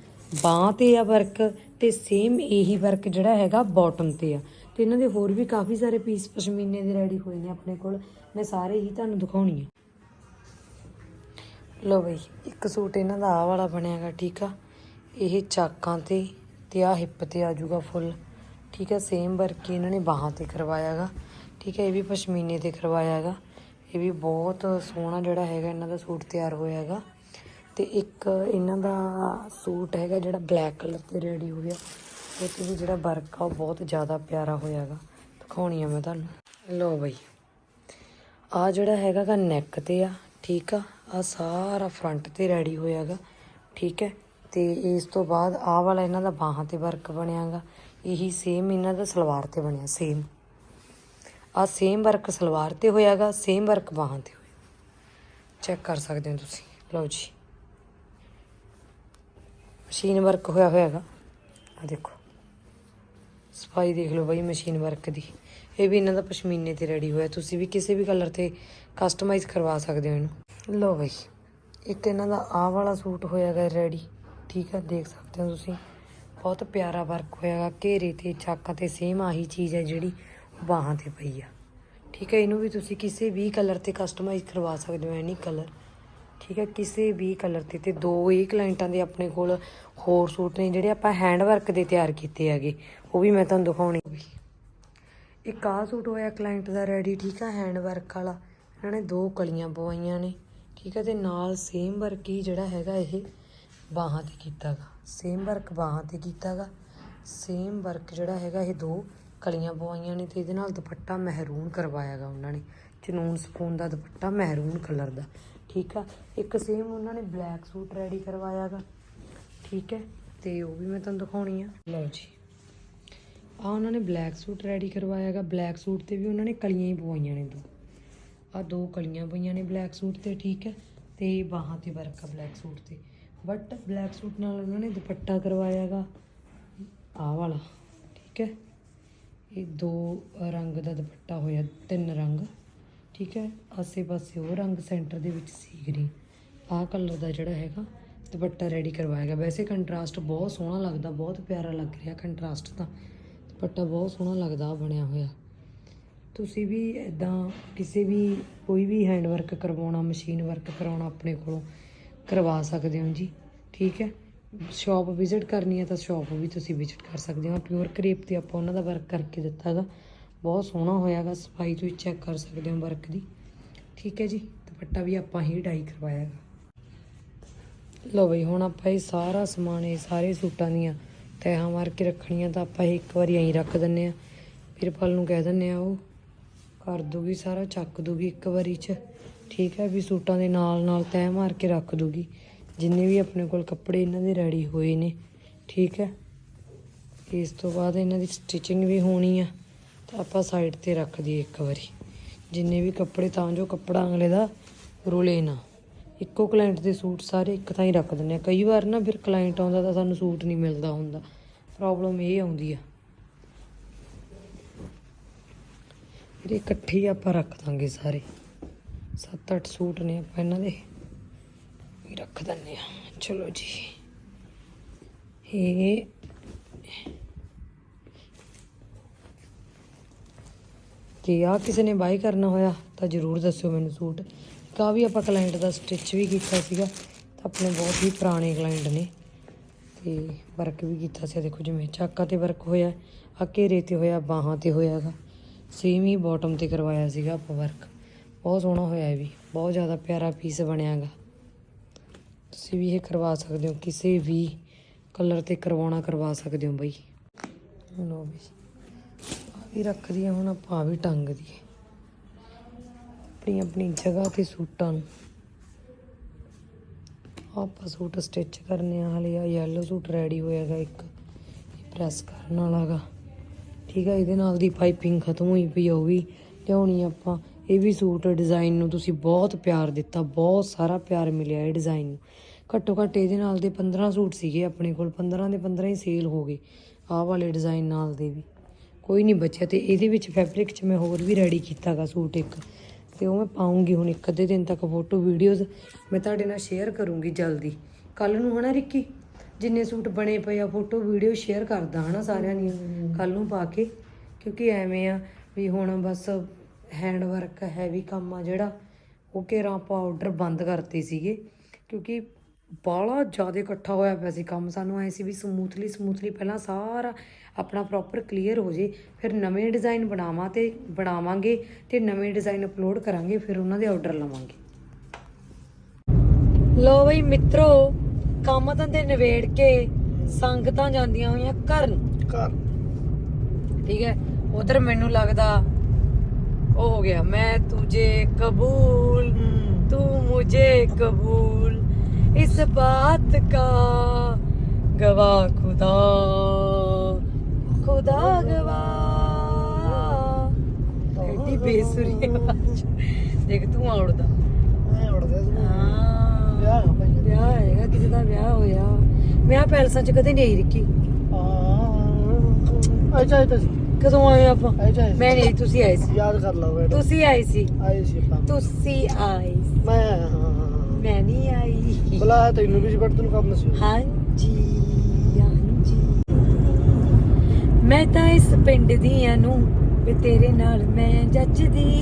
ਬਾਂਹ ਤੇ ਆ ਵਰਕ ਤੇ ਸੇਮ ਇਹੀ ਵਰਕ ਜਿਹੜਾ ਹੈਗਾ ਬਾਟਮ ਤੇ ਆ। ਤੇ ਇਹਨਾਂ ਦੇ ਹੋਰ ਵੀ ਕਾਫੀ ਸਾਰੇ ਪੀਸ ਪਸ਼ਮੀਨੇ ਦੇ ਰੈਡੀ ਹੋਏ ਨੇ ਆਪਣੇ ਕੋਲ। ਮੈਂ ਸਾਰੇ ਹੀ ਤੁਹਾਨੂੰ ਦਿਖਾਉਣੀ ਆ। ਲੋ ਬਈ, ਇੱਕ ਸੂਟ ਇਹਨਾਂ ਦਾ ਆਹ ਵਾਲਾ ਬਣਿਆਗਾ, ਠੀਕ ਆ? ਇਹ ਚਾਕਾਂ ਤੇ ਤੇ ਆ ਹਿੱਪ ਤੇ ਆ ਜਾਊਗਾ ਫੁੱਲ। ਠੀਕ ਹੈ ਸੇਮ ਵਰਕ ਹੀ ਇਹਨਾਂ ਨੇ ਬਾਹਾਂ ਤੇ ਕਰਵਾਇਆਗਾ। ਠੀਕ ਹੈ ਇਹ ਵੀ ਪਸ਼ਮੀਨੇ ਤੇ ਕਰਵਾਇਆਗਾ। ਇਹ ਵੀ ਬਹੁਤ ਸੋਹਣਾ ਜਿਹੜਾ ਹੈਗਾ, ਇਹਨਾਂ ਦਾ ਸੂਟ ਤਿਆਰ ਹੋਇਆ ਹੈਗਾ। ਤੇ ਇੱਕ ਇਹਨਾਂ ਦਾ ਸੂਟ ਹੈਗਾ ਜਿਹੜਾ ਬਲੈਕ ਕਲਰ ਤੇ ਰੈਡੀ ਹੋ ਗਿਆ। ਉਹ ਤੇ ਵੀ ਜਿਹੜਾ ਵਰਕ ਆ, ਉਹ ਬਹੁਤ ਜ਼ਿਆਦਾ ਪਿਆਰਾ ਹੋਇਆ ਹੈਗਾ। ਦਿਖਾਉਣੀ ਆ ਮੈਂ ਤੁਹਾਨੂੰ। ਲੋ ਬਈ। ਆ ਜਿਹੜਾ ਹੈਗਾ ਗਾ ਨੈਕ ਤੇ ਆ, ਠੀਕ ਆ? ਆ ਸਾਰਾ ਫਰੰਟ ਤੇ ਰੈਡੀ ਹੋਇਆ ਹੋਇਆਗਾ ਠੀਕ ਹੈ? ਤੇ ਇਸ ਤੋਂ ਬਾਅਦ ਆ ਵਾਲਾ ਇਹਨਾਂ ਦਾ ਬਾਹਾਂ ਤੇ ਵਰਕ ਬਣਿਆਗਾ ਇਹੀ ਸੇਮ ਇਹਨਾਂ ਦਾ ਸਲਵਾਰ ਤੇ ਬਣਿਆ ਸੇਮ ਆ ਸੇਮ ਵਰਕ ਸਲਵਾਰ ਤੇ ਹੋਇਆਗਾ ਸੇਮ ਵਰਕ ਬਾਹਾਂ ਤੇ ਹੋਇਆ। ਚੈੱਕ ਕਰ ਸਕਦੇ ਹੋ ਤੁਸੀਂ। ਲਓ ਜੀ। ਮਸ਼ੀਨ ਵਰਕ ਹੋਇਆ ਹੋਇਆਗਾ ਆ ਦੇਖੋ। ਸਫ਼ਾਈ ਦੇਖ ਲਓ ਬਈ ਮਸ਼ੀਨ ਵਰਕ ਦੀ। ਇਹ ਵੀ ਇਹਨਾਂ ਦਾ ਪਸ਼ਮੀਨੇ ਤੇ ਰੈਡੀ ਹੋਇਆ। ਤੁਸੀਂ ਵੀ ਕਿਸੇ ਵੀ ਕਲਰ ਤੇ ਕਸਟਮਾਈਜ਼ ਕਰਵਾ ਸਕਦੇ ਹੋ ਇਹਨੂੰ। ਲਓ ਬਈ। ਇੱਕ ਇਹਨਾਂ ਦਾ ਆਹ ਵਾਲਾ ਸੂਟ ਹੋਇਆਗਾ ਰੈਡੀ ਠੀਕ ਆ, ਦੇਖ ਸਕਦੇ ਹੋ ਤੁਸੀਂ। ਬਹੁਤ ਪਿਆਰਾ ਵਰਕ ਹੋਇਆਗਾ ਘੇਰੇ ਤੇ ਚਾਕਾਂ ਤੇ ਸੇਮ ਆਹੀ ਚੀਜ਼ ਹੈ ਜਿਹੜੀ ਬਾਹਾਂ ਤੇ ਪਈ ਆ। ਠੀਕ ਹੈ, ਇਹਨੂੰ ਵੀ ਤੁਸੀਂ ਕਿਸੇ ਵੀ ਕਲਰ ਤੇ ਕਸਟਮਾਈਜ਼ ਕਰਵਾ ਸਕਦੇ ਹੋ ਐਨੀ ਕਲਰ ਠੀਕ ਹੈ, ਕਿਸੇ ਵੀ ਕਲਰ ਤੇ ਤੇ ਦੋ ਇਹ ਕਲਾਇੰਟਾਂ ਦੇ ਆਪਣੇ ਕੋਲ ਹੋਰ ਸੂਟ ਨੇ, ਜਿਹੜੇ ਆਪਾਂ ਹੈਂਡ ਵਰਕ ਦੇ ਤਿਆਰ ਕੀਤੇ ਹੈਗੇ। ਉਹ ਵੀ ਮੈਂ ਤੁਹਾਨੂੰ ਦਿਖਾਉਣੇ ਵੀ ਇੱਕ ਆਹ ਸੂਟ ਹੋਇਆ ਕਲਾਇੰਟ ਦਾ ਰੈਡੀ ਠੀਕ ਆ ਹੈਂਡ ਵਰਕ ਵਾਲਾ। ਇਹਨਾਂ ਨੇ ਦੋ ਕਲੀਆਂ ਪਵਾਈਆਂ ਨੇ। ਠੀਕ ਹੈ, ਤੇ ਨਾਲ ਸੇਮ ਵਰਕ ਹੀ ਜਿਹੜਾ ਹੈਗਾ ਇਹ ਬਾਹਾਂ ਤੇ ਕੀਤਾਗਾ। ਸੇਮ ਵਰਕ ਬਾਹਾਂ ਤੇ ਕੀਤਾਗਾ। ਸੇਮ ਵਰਕ ਜਿਹੜਾ ਹੈਗਾ ਇਹ ਦੋ ਕਲੀਆਂ ਪਵਾਈਆਂ ਨੇ ਤੇ ਇਹਦੇ ਨਾਲ ਦੁਪੱਟਾ ਮਹਿਰੂਨ ਕਰਵਾਇਆਗਾ ਉਹਨਾਂ ਨੇ। ਚਨੂਨ ਸਪੂਨ ਦਾ ਦੁਪੱਟਾ ਮਹਿਰੂਨ ਕਲਰ ਦਾ। ਠੀਕ ਆ? ਇੱਕ ਸੇਮ ਉਹਨਾਂ ਨੇ ਬਲੈਕ ਸੂਟ ਰੈਡੀ ਕਰਵਾਇਆਗਾ ਠੀਕ ਹੈ? ਤੇ ਉਹ ਵੀ ਮੈਂ ਤੁਹਾਨੂੰ ਦਿਖਾਉਣੀ ਆ। ਲਓ ਜੀ। ਆ ਉਹਨਾਂ ਨੇ ਬਲੈਕ ਸੂਟ ਰੈਡੀ ਕਰਵਾਇਆ ਹੈਗਾ ਬਲੈਕ ਸੂਟ ਤੇ ਵੀ ਉਹਨਾਂ ਨੇ ਕਲੀਆਂ ਹੀ ਪਵਾਈਆਂ ਨੇ ਦੋ। ਆ ਦੋ ਕਲੀਆਂ ਪਈਆਂ ਨੇ ਬਲੈਕ ਸੂਟ ਤੇ, ਠੀਕ ਹੈ? ਤੇ ਬਾਹਾਂ ਤੇ ਵਰਕ ਆ ਬਲੈਕ ਸੂਟ ਤੇ। ਬਟ ਬਲੈਕ ਸੂਟ ਨਾਲ ਉਹਨਾਂ ਨੇ ਦੁਪੱਟਾ ਕਰਵਾਇਆ ਹੈਗਾ ਆਹ ਵਾਲਾ। ਠੀਕ ਹੈ? ਇਹ ਦੋ ਰੰਗ ਦਾ ਦੁਪੱਟਾ ਹੋਇਆ, ਤਿੰਨ ਰੰਗ, ਠੀਕ ਹੈ? ਆਸੇ ਪਾਸੇ ਉਹ ਰੰਗ ਸੈਂਟਰ ਦੇ ਵਿੱਚ ਸੀ ਗ੍ਰੀਨ। ਆਹ ਕਲਰ ਦਾ ਜਿਹੜਾ ਹੈਗਾ, ਦੁਪੱਟਾ ਰੈਡੀ ਕਰਵਾਇਆ ਗਿਆ। ਵੈਸੇ ਕੰਟਰਾਸਟ ਬਹੁਤ ਸੋਹਣਾ ਲੱਗਦਾ, ਬਹੁਤ ਪਿਆਰਾ ਲੱਗ ਰਿਹਾ ਕੰਟਰਾਸਟ ਤਾਂ। ਦੁਪੱਟਾ ਬਹੁਤ ਸੋਹਣਾ ਲੱਗਦਾ ਬਣਿਆ ਹੋਇਆ। ਤੁਸੀਂ ਵੀ ਇਦਾਂ ਕਿਸੇ ਵੀ, ਕੋਈ ਵੀ ਹੈਂਡ ਵਰਕ ਕਰਵਾਉਣਾ ਮਸ਼ੀਨ ਵਰਕ ਕਰਾਉਣਾ ਆਪਣੇ ਕੋਲੋਂ, ਕਰਵਾ ਸਕਦੇ ਹੋ ਜੀ, ਠੀਕ ਹੈ? ਸ਼ਾਪ ਵਿਜ਼ਿਟ ਕਰਨੀ ਹੈ ਤਾਂ ਸ਼ਾਪ ਵੀ ਤੁਸੀਂ ਵਿਜ਼ਿਟ ਕਰ ਸਕਦੇ ਹੋ। ਪਿਓਰ ਕਰੇਪ ਤੇ ਆਪਾਂ ਉਹਨਾਂ ਦਾ ਵਰਕ ਕਰਕੇ ਦਿੱਤਾ ਹੈਗਾ। ਬਹੁਤ ਸੋਹਣਾ ਹੋਇਆਗਾ ਸਫ਼ਾਈ ਤੁਸੀਂ ਚੈੱਕ ਕਰ ਸਕਦੇ ਹੋ ਵਰਕ ਦੀ। ਠੀਕ ਹੈ ਜੀ। ਦੁਪੱਟਾ ਵੀ ਆਪਾਂ ਹੀ ਡਾਈ ਕਰਵਾਇਆ ਹੈਗਾ। ਲਓ ਬਈ, ਹੁਣ ਆਪਾਂ ਇਹ ਸਾਰਾ ਸਮਾਨ, ਇਹ ਸਾਰੇ ਸੂਟਾਂ ਦੀਆਂ ਤੈਹਾਂ ਮਾਰ ਕੇ ਰੱਖਣੀਆਂ ਤਾਂ ਆਪਾਂ ਇਹ ਇੱਕ ਵਾਰੀ ਐਂ ਰੱਖ ਦਿੰਨੇ ਆ ਫਿਰ ਪਲ ਨੂੰ ਕਹਿ ਦਿੰਨੇ ਆ ਉਹ, ਕਰ ਦੂਗੀ ਸਾਰਾ, ਚੱਕ ਦੂਗੀ ਇੱਕ ਵਾਰੀ ਚ। ਠੀਕ ਹੈ ਵੀ ਸੂਟਾਂ ਦੇ ਨਾਲ ਨਾਲ ਤੈਅ ਮਾਰ ਕੇ ਰੱਖ ਦੂਗੀ। ਜਿੰਨੇ ਵੀ ਆਪਣੇ ਕੋਲ ਕੱਪੜੇ ਇਹਨਾਂ ਦੇ ਰੈਡੀ ਹੋਏ ਨੇ, ਠੀਕ ਹੈ? ਇਸ ਤੋਂ ਬਾਅਦ ਇਹਨਾਂ ਦੀ ਸਟਿਚਿੰਗ ਵੀ ਹੋਣੀ ਆ, ਤਾਂ ਆਪਾਂ ਸਾਈਡ ਤੇ ਰੱਖ ਦਈਏ ਇੱਕ ਵਾਰੀ। ਜਿੰਨੇ ਵੀ ਕੱਪੜੇ, ਤਾਂ ਜੋ ਕੱਪੜਾ ਅਗਲੇ ਦਾ ਰੁਲੇ ਨਾ। ਇੱਕੋ ਕਲਾਇੰਟ ਦੇ ਸੂਟ ਸਾਰੇ ਇੱਕ ਥਾਂ ਹੀ ਰੱਖ ਦਿੰਦੇ ਆ। ਕਈ ਵਾਰ ਨਾ ਫਿਰ ਕਲਾਇੰਟ ਆਉਂਦਾ ਤਾਂ ਸਾਨੂੰ ਸੂਟ ਨਹੀਂ ਮਿਲਦਾ ਹੁੰਦਾ। ਪ੍ਰੋਬਲਮ ਇਹ ਆਉਂਦੀ ਆ। ਫਿਰ ਇਕੱਠੇ ਆਪਾਂ ਰੱਖ ਦਾਂਗੇ ਸਾਰੇ। 7-8 ਸੂਟ ਨੇ ਆਪਾਂ ਇਹਨਾਂ ਦੇ। ਵੀ ਰੱਖ ਦਿੰਦੇ ਆ। ਚਲੋ ਜੀ। ਇਹ ਜੇ ਆ ਕਿਸੇ ਨੇ ਬਾਈ ਕਰਨਾ ਹੋਇਆ, ਤਾਂ ਜਰੂਰ ਦੱਸਿਓ ਮੈਨੂੰ ਸੂਟ। ਕਾ ਵੀ ਆਪਾਂ ਕਲਾਇੰਟ ਦਾ ਸਟਿਚ ਵੀ ਕੀਤਾ ਸੀਗਾ, ਤਾਂ ਆਪਣੇ ਬਹੁਤ ਹੀ ਪੁਰਾਣੇ ਕਲਾਇੰਟ ਨੇ। ਤੇ ਵਰਕ ਵੀ ਕੀਤਾ ਸੀ। ਦੇਖੋ ਜਿਵੇਂ ਚਾਕਾ ਤੇ ਵਰਕ ਹੋਇਆ ਆ ਘੇਰੇ ਤੇ ਹੋਇਆ, ਬਾਹਾਂ ਤੇ ਹੋਇਆਗਾ ਸੇਮ ਹੀ ਬਾਟਮ ਤੇ ਕਰਵਾਇਆ ਸੀਗਾ ਆਪਾਂ ਵਰਕ ਬਹੁਤ ਸੋਹਣਾ ਹੋਇਆ ਇਹ ਵੀ। ਬਹੁਤ ਜ਼ਿਆਦਾ ਪਿਆਰਾ ਪੀਸ ਬਣਿਆਗਾ ਤੁਸੀਂ ਵੀ ਇਹ ਕਰਵਾ ਸਕਦੇ ਹੋ, ਕਿਸੇ ਵੀ ਕਲਰ ਤੇ ਕਰਵਾਉਣਾ ਕਰਵਾ ਸਕਦੇ ਹੋ ਬਈ। ਲੋ ਵੀ ਆ ਵੀ ਰੱਖਦੀ ਦਈਏ, ਹੁਣ ਆਪਾਂ ਆਹ ਵੀ ਟੰਗ ਦਈਏ। ਆਪਣੀ ਆਪਣੀ ਜਗ੍ਹਾ ਤੇ ਸੂਟਾਂ ਨੂੰ। ਆਪਾਂ ਸੂਟ ਸਟਿਚ ਕਰਨੇ ਆ, ਹਲੇ ਆ ਯੈਲੋ ਸੂਟ ਰੈਡੀ ਹੋਇਆਗਾ ਇੱਕ ਪ੍ਰੈਸ ਕਰਨ ਵਾਲਾਗਾ ਠੀਕ ਹੈ ਇਹਦੇ ਨਾਲ ਦੀ ਪਾਈਪਿੰਗ ਖਤਮ ਹੋਈ ਪਈ ਉਹ ਵੀ ਲਿਆਉਣੀ ਆਪਾਂ। ਇਹ ਵੀ ਸੂਟ ਡਿਜ਼ਾਈਨ ਨੂੰ ਤੁਸੀਂ ਬਹੁਤ ਪਿਆਰ ਦਿੱਤਾ ਬਹੁਤ ਸਾਰਾ ਪਿਆਰ ਮਿਲਿਆ ਇਹ ਡਿਜ਼ਾਈਨ ਨੂੰ। ਘੱਟੋ ਘੱਟ ਇਹਦੇ ਨਾਲ ਦੇ 15 ਸੂਟ ਸੀਗੇ ਆਪਣੇ ਕੋਲ 15 ਦੇ 15 ਹੀ ਸੇਲ ਹੋ ਗਏ ਆਹ ਵਾਲੇ ਡਿਜ਼ਾਈਨ ਨਾਲ ਦੇ ਵੀ। ਕੋਈ ਨਹੀਂ ਬਚਿਆ ਤੇ ਇਹਦੇ ਵਿੱਚ ਫੈਬਰਿਕ 'ਚ ਮੈਂ ਹੋਰ ਵੀ ਰੈਡੀ ਕੀਤਾਗਾ ਸੂਟ ਇੱਕ। ਤੇ ਉਹ ਮੈਂ ਪਾਉਂਗੀ ਹੁਣ ਇੱਕ ਅੱਧੇ ਦਿਨ ਤੱਕ ਫੋਟੋ ਵੀਡੀਓਜ਼ ਮੈਂ ਤੁਹਾਡੇ ਨਾਲ ਸ਼ੇਅਰ ਕਰੂੰਗੀ ਜਲਦੀ। ਕੱਲ ਨੂੰ ਹਨਾ ਰਿੱਕੀ? ਜਿੰਨੇ ਸੂਟ ਬਣੇ ਪਏ ਆ ਫੋਟੋ ਵੀਡੀਓ ਸ਼ੇਅਰ ਕਰਦਾ ਹਨਾ ਸਾਰਿਆਂ ਦੀਆਂ। ਕੱਲ ਨੂੰ ਪਾ ਕੇ ਕਿਉਂਕਿ ਐਵੇਂ ਆ ਵੀ ਹੁਣ ਬਸ ਹੈਂਡ ਵਰਕ ਹੈਵੀ ਕੰਮ ਆ ਜਿਹੜਾ ਉਹ ਘੇਰਾ ਆਪਾਂ ਆਰਡਰ ਬੰਦ ਕਰਤੇ ਸੀਗੇ। ਕਿਉਂਕਿ ਬਾਹਲਾ ਜ਼ਿਆਦਾ ਇਕੱਠਾ ਹੋਇਆ ਪਿਆ ਸੀ ਕੰਮ। ਸਾਨੂੰ ਐ ਸੀ ਵੀ ਸਮੂਥਲੀ ਸਮੂਥਲੀ ਪਹਿਲਾਂ ਸਾਰਾ ਆਪਣਾ ਪ੍ਰੋਪਰ ਕਲੀਅਰ ਹੋ ਜੇ ਫਿਰ ਨਵੇਂ ਡਿਜ਼ਾਈਨ ਬਣਾਵਾਂ ਤੇ ਬਣਾਵਾਂਗੇ ਤੇ ਨਵੇਂ ਡਿਜ਼ਾਈਨ ਅਪਲੋਡ ਕਰਾਂਗੇ ਫਿਰ ਉਹਨਾਂ ਦੇ ਆਰਡਰ ਲਵਾਂਗੇ। ਲੋ ਬਈ ਮਿੱਤਰੋ ਕੰਮ ਧੰਦੇ ਨਿਬੇੜ ਕੇ ਸੰਗਤਾਂ ਜਾਂਦੀਆਂ ਹੋਈਆਂ ਘਰ ਨੂੰ। ਘਰ। ਠੀਕ ਹੈ ਉਧਰ ਮੈਨੂੰ ਲੱਗਦਾ ਉਹ ਹੋ ਗਿਆ ਮੈਂ ਤੁਝੇ ਕਬੂਲ तू मुझे कबूल इस बात का गवाह खुदा खुदा गवाह ਐਡੀ ਬੇਸੁਰੀ ਆਵਾਜ਼ ਦੇਖ ਤੂੰ ਉੜਦਾ ਐ ਉੜਦੇ ਤੂੰ ਹਾਂ ਵਿਆਹ ਹੈਗਾ ਭਾਈ ਵਿਆਹ ਹੈਗਾ ਕਿਸੇ ਦਾ ਵਿਆਹ ਹੋਇਆ ਵਿਆਹ ਪੈਲਸਾਂ 'ਚ ਕਦੇ ਨਹੀਂ ਆਈ ਰਿੱਕੀ ਆ ਆਈ ਚਾਹੇ ਤੁਸੀਂ ਕਦੋਂ ਆਏ ਆਪਾਂ? ਚਾਹੇ ਮੈਂ ਨਹੀਂ ਤੁਸੀਂ ਆਏ ਸੀ। ਯਾਦ ਕਰ ਲਓ ਬੇਟਾ। ਤੁਸੀਂ ਆਏ ਸੀ। ਆਈ ਸੀ ਆਪਾਂ। ਤੁਸੀਂ ਆਏ ਸੀ। ਮੈਂ ਆਇਆ, ਹਾਂ ਹਾਂ, ਹਾਂ। ਮੈਂ ਨਹੀਂ ਆਈ। ਬੁਲਾਇਆ ਤੈਨੂੰ ਵੀ ਸੀ ਬਟ ਤੈਨੂੰ ਕੰਮ ਸੀ। ਹਾਂਜੀ ਹਾਂਜੀ। ਮੈਂ ਤਾਂ ਇਸ ਪਿੰਡ ਦੀਆਂ ਨੂੰ ਵੀ ਤੇਰੇ ਨਾਲ ਮੈਂ ਜੱਜਦੀ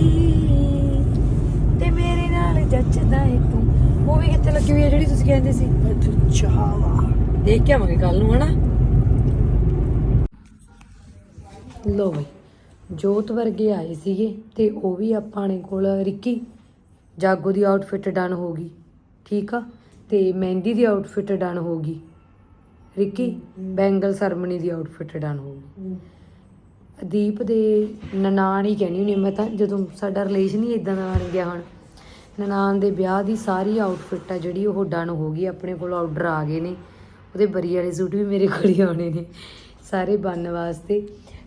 ਤੇ ਮੇਰੇ ਨਾਲ ਜੱਜਦਾ ਏ ਤੂੰ। ਉਹ ਵੀ ਕਿੱਥੇ ਲੱਗੀ ਹੋਈ ਹੈ ਜਿਹੜੀ ਤੁਸੀਂ ਕਹਿੰਦੇ ਸੀ? ਇੱਥੇ ਚਾਵਾ ਦੇਖ ਕੇ ਆਵਾਂਗੇ ਕੱਲ ਨੂੰ ਹਨਾ? ਲੋ ਬਈ ਜੋਤ ਵਰਗੇ ਆਏ ਸੀਗੇ ਤੇ ਉਹ ਵੀ ਆਪਾਂ ਨੇ ਕੋਲ ਰਿੱਕੀ ਜਾਗੋ ਦੀ ਆਊਟਫਿਟ ਡਨ ਹੋ ਗਈ ਠੀਕ ਆ? ਤੇ ਮਹਿੰਦੀ ਦੀ ਆਊਟਫਿਟ ਡਨ ਹੋ ਗਈ ਰਿੱਕੀ ਬੈਂਗਲ ਸਰਮਨੀ ਦੀ ਆਊਟਫਿਟ ਡਨ ਹੋ ਗਈ। ਦੀਪ ਦੇ ਨਨਾਣ ਹੀ ਕਹਿਣੀ ਹੁੰਦੀ ਮੈਂ ਤਾਂ ਜਦੋਂ ਸਾਡਾ ਰਿਲੇਸ਼ਨ ਹੀ ਇਦਾਂ ਦਾ ਬਣ ਗਿਆ ਹੁਣ ਨਨਾਣ ਦੇ ਵਿਆਹ ਦੀ ਸਾਰੀ ਆਊਟਫਿਟ ਆ ਜਿਹੜੀ ਉਹ ਡਨ ਹੋ ਗਈ ਆਪਣੇ ਕੋਲ ਆਰਡਰ ਆ ਗਏ ਨੇ ਉਹਦੇ ਬਰੀ ਵਾਲੇ ਸੂਟ ਵੀ ਮੇਰੇ ਕੋਲ ਹੀ ਆਉਣੇ ਨੇ ਸਾਰੇ ਬਣਨ ਵਾਸਤੇ।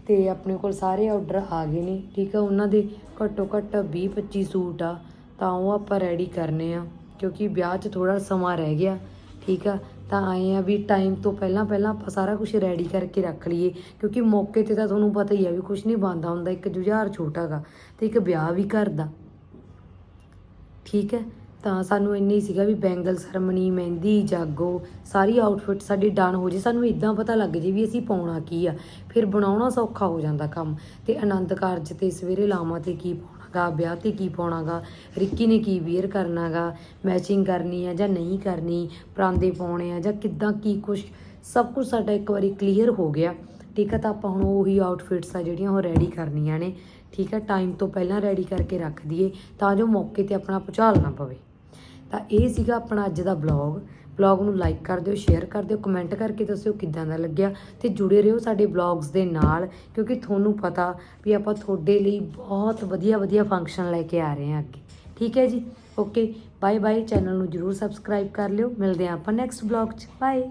ਤੇ ਆਪਣੇ ਕੋਲ ਸਾਰੇ ਆਰਡਰ ਆ ਗਏ ਨੇ, ਠੀਕ ਆ? ਉਹਨਾਂ ਦੇ ਘੱਟੋ ਘੱਟ 20 25 ਸੂਟ ਆ, ਤਾਂ ਉਹ ਆਪਾਂ ਰੈਡੀ ਕਰਨੇ ਆ, ਕਿਉਂਕਿ ਵਿਆਹ 'ਚ ਥੋੜਾ ਸਮਾਂ ਰਹਿ ਗਿਆ, ਠੀਕ ਆ? ਤਾਂ ਆਏ ਆ ਵੀ ਟਾਈਮ ਤੋਂ ਪਹਿਲਾਂ ਪਹਿਲਾਂ ਆਪਾਂ ਸਾਰਾ ਕੁਝ ਰੈਡੀ ਕਰਕੇ ਰੱਖ ਲਈਏ, ਕਿਉਂਕਿ ਮੌਕੇ ਤੇ ਤਾਂ ਤੁਹਾਨੂੰ ਪਤਾ ਹੀ ਆ ਵੀ ਕੁਝ ਨਹੀਂ ਬੰਦਾ ਹੁੰਦਾ, ਇੱਕ ਜੁਝਾਰ ਛੋਟਾ ਗਾ ਤੇ ਇੱਕ ਵਿਆਹ ਵੀ ਘਰ ਦਾ, ਠੀਕ ਹੈ ਤਾਂ ਸਾਨੂੰ ਇੰਨੇ ਹੀ ਸੀਗਾ ਵੀ ਬੈਂਗਲ ਸਰਮਨੀ ਮਹਿੰਦੀ, ਜਾਗੋ ਸਾਰੀ ਆਊਟਫਿਟ ਸਾਡੀ ਡਨ ਹੋ ਜੇ। ਸਾਨੂੰ ਇਦਾਂ ਪਤਾ ਲੱਗ ਜੇ ਵੀ ਅਸੀਂ ਪਾਉਣਾ ਕੀ ਆ। ਫਿਰ ਬਣਾਉਣਾ ਸੌਖਾ ਹੋ ਜਾਂਦਾ ਕੰਮ। ਤੇ ਆਨੰਦ ਕਾਰਜ ਤੇ ਸਵੇਰੇ ਲਾਵਾਂ ਤੇ ਕੀ ਪਾਉਣਾਗਾ, ਵਿਆਹ ਤੇ ਕੀ ਪਾਉਣਾਗਾ, ਰਿੱਕੀ ਨੇ ਕੀ ਵੇਅਰ ਕਰਨਾਗਾ ਮੈਚਿੰਗ ਕਰਨੀ ਆ ਜਾਂ ਨਹੀਂ ਕਰਨੀ, ਪਰਾਂਦੇ ਪਾਉਣੇ ਆ ਜਾਂ ਕਿੱਦਾਂ ਕੀ ਕੁਝ ਸਭ ਕੁਝ ਸਾਡਾ ਇੱਕ ਵਾਰੀ ਕਲੀਅਰ ਹੋ ਗਿਆ। ਠੀਕ ਆ, ਤਾਂ ਆਪਾਂ ਹੁਣ ਉਹੀ ਆਊਟਫਿਟਸ ਆ ਜਿਹੜੀਆਂ ਉਹ ਰੈਡੀ ਕਰਨੀਆਂ ਨੇ। ਠੀਕ ਹੈ ਟਾਈਮ ਤੋਂ ਪਹਿਲਾਂ ਰੈਡੀ ਕਰਕੇ ਰੱਖ ਦਈਏ ਤਾਂ ਜੋ ਮੌਕੇ ਤੇ ਆਪਣਾ ਭੁਚਾਲ ਨਾ ਪਵੇ। ਤਾਂ ਇਹ ਸੀਗਾ ਆਪਣਾ ਅੱਜ ਦਾ ਬਲੌਗ ਬਲੌਗ ਨੂੰ ਲਾਈਕ ਕਰ ਦਿਓ ਸ਼ੇਅਰ ਕਰ ਦਿਓ ਕਮੈਂਟ ਕਰਕੇ ਦੱਸਿਓ ਕਿੱਦਾਂ ਦਾ ਲੱਗਿਆ ਤੇ ਜੁੜੇ ਰਹੋ ਸਾਡੇ ਬਲੌਗਸ ਦੇ ਨਾਲ, ਕਿਉਂਕਿ ਤੁਹਾਨੂੰ ਪਤਾ ਵੀ ਆਪਾਂ ਤੁਹਾਡੇ ਲਈ ਬਹੁਤ ਵਧੀਆ ਵਧੀਆ ਫੰਕਸ਼ਨ ਲੈ ਕੇ ਆ ਰਹੇ ਹਾਂ ਅੱਗੇ। ਠੀਕ ਹੈ ਜੀ? ਓਕੇ ਬਾਏ ਬਾਏ ਚੈਨਲ ਨੂੰ ਜਰੂਰ ਸਬਸਕ੍ਰਾਈਬ ਕਰ ਲਿਓ। ਮਿਲਦੇ ਹਾਂ ਆਪਾਂ ਨੈਕਸਟ ਬਲੌਗ 'ਚ। ਬਾਏ